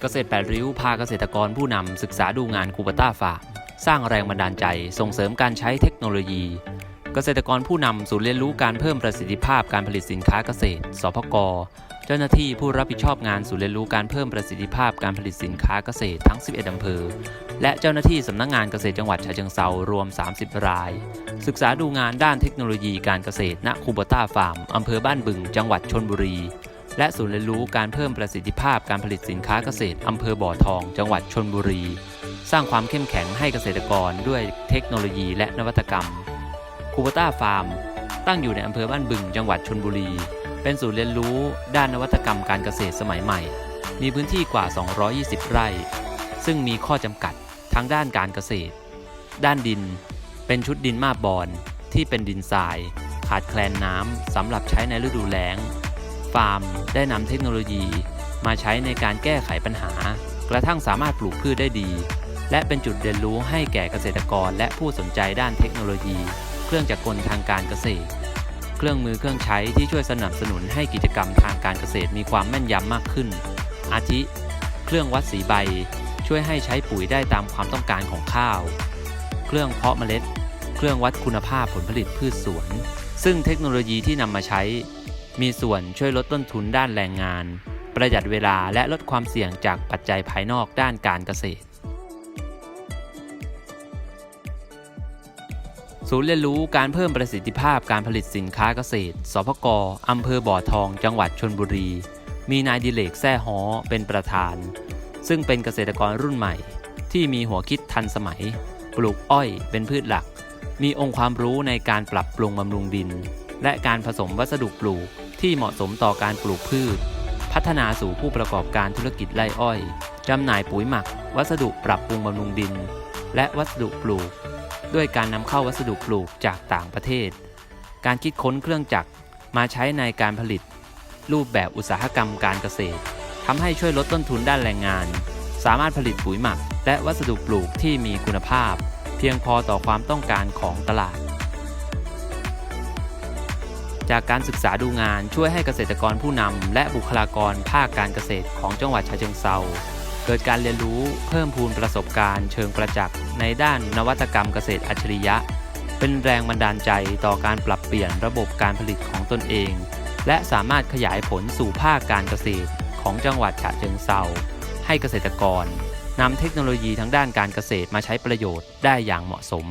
เกษตรแปดริ้วพาเกษตรกรผู้นำศึกษาดูงานคูปต้าฟาร์มสร้างแรงบันดาลใจส่งเสริมการใช้เทคโนโลยี เกษตรกรผู้นำศูนย์เรียนรู้การเพิ่มประสิทธิภาพการผลิตสินค้าเกษตร สพก เจ้าหน้าที่ผู้รับผิดชอบงานศูนย์เรียนรู้การเพิ่มประสิทธิภาพการผลิตสินค้าเกษตรทั้ง 11 อำเภอ และเจ้าหน้าที่สำนักงานเกษตรจังหวัดฉะเชิงเซารวม 30 ราย ศึกษาดูงานด้านเทคโนโลยีการเกษตรณคูบต้าฟาร์มอำเภอบ้านบึง จังหวัดชนบุรี และศูนย์เรียนรู้การเพิ่มประสิทธิภาพการผลิตสินค้าเกษตรอำเภอบ่อทอง จังหวัดชนบุรี สร้างความเข้มแข็งให้เกษตรกรด้วยเทคโนโลยีและนวัตกรรมคูโบต้าฟาร์ม ตั้งอยู่ในอำเภอบ้านบึง จังหวัดชนบุรี เป็นศูนย์เรียนรู้ด้านนวัตกรรมการเกษตรสมัยใหม่ มีพื้นที่กว่า 220 ไร่ ซึ่งมีข้อจำกัดทั้งด้านการเกษตร ด้านดิน เป็นชุดดินมาบบอนที่เป็นดินทราย ขาดแคลนน้ำสำหรับใช้ในฤดูแล้ง ฟาร์ม ได้นำเทคโนโลยี มาใช้ในการแก้ไขปัญหา กระทั่งสามารถปลูกพืชได้ดี และเป็นจุดเรียนรู้ให้แก่เกษตรกรและผู้สนใจด้านเทคโนโลยี เครื่องจักรกลทางการเกษตร เครื่องมือเครื่องใช้ที่ช่วยสนับสนุนให้กิจกรรมทางการเกษตรมีความแม่นยำมากขึ้น อาทิ เครื่องวัดสีใบ ช่วยให้ใช้ปุ๋ยได้ตามความต้องการของข้าว เครื่องเพาะเมล็ด เครื่องวัดคุณภาพผลผลิตพืชสวน ซึ่งเทคโนโลยีที่นำมาใช้ มีส่วนช่วยลดต้นทุนด้านแรงงาน ประหยัดเวลาและลดความเสี่ยงจากปัจจัยภายนอกด้านการเกษตร ศูนย์เรียนรู้การเพิ่มประสิทธิภาพการผลิตสินค้าเกษตร สพกอำเภอบ่อทอง จังหวัดชนบุรี มีนายดิเลกแซ่ฮ้อเป็นประธาน ซึ่งเป็นเกษตรกรรุ่นใหม่ ที่มีหัวคิดทันสมัย ปลูกอ้อยเป็นพืชหลัก มีองค์ความรู้ในการปรับปรุงบำรุงดินและการผสมวัสดุปลูก ที่เหมาะสมต่อการปลูกพืช พัฒนาสู่ผู้ประกอบการธุรกิจไร่อ้อยจำหน่ายปุ๋ยหมัก วัสดุปรับปรุงบำรุงดิน และวัสดุปลูก ด้วยการนำเข้าวัสดุปลูกจากต่างประเทศ การคิดค้นเครื่องจักรมาใช้ในการผลิต รูปแบบอุตสาหกรรมการเกษตรทำให้ช่วยลดต้นทุนด้านแรงงาน สามารถผลิตปุ๋ยหมัก และวัสดุปลูกที่มีคุณภาพ เพียงพอต่อความต้องการของตลาด จากการศึกษาดูงานช่วยให้เกษตรกรผู้นำและบุคลากรภาคการเกษตรของจังหวัดฉะเชิงเซาเกิดการเรียนรู้เพิ่มพูนประสบการณ์เชิงประจักษ์ในด้านนวัตกรรมเกษตรอัจฉริยะ เป็นแรงบันดาลใจต่อการปรับเปลี่ยนระบบการผลิตของตนเอง และสามารถขยายผลสู่ภาคการเกษตรของจังหวัดฉะเชิงเซาให้เกษตรกรนำเทคโนโลยีทั้งด้านการเกษตรมาใช้ประโยชน์ได้อย่างเหมาะสม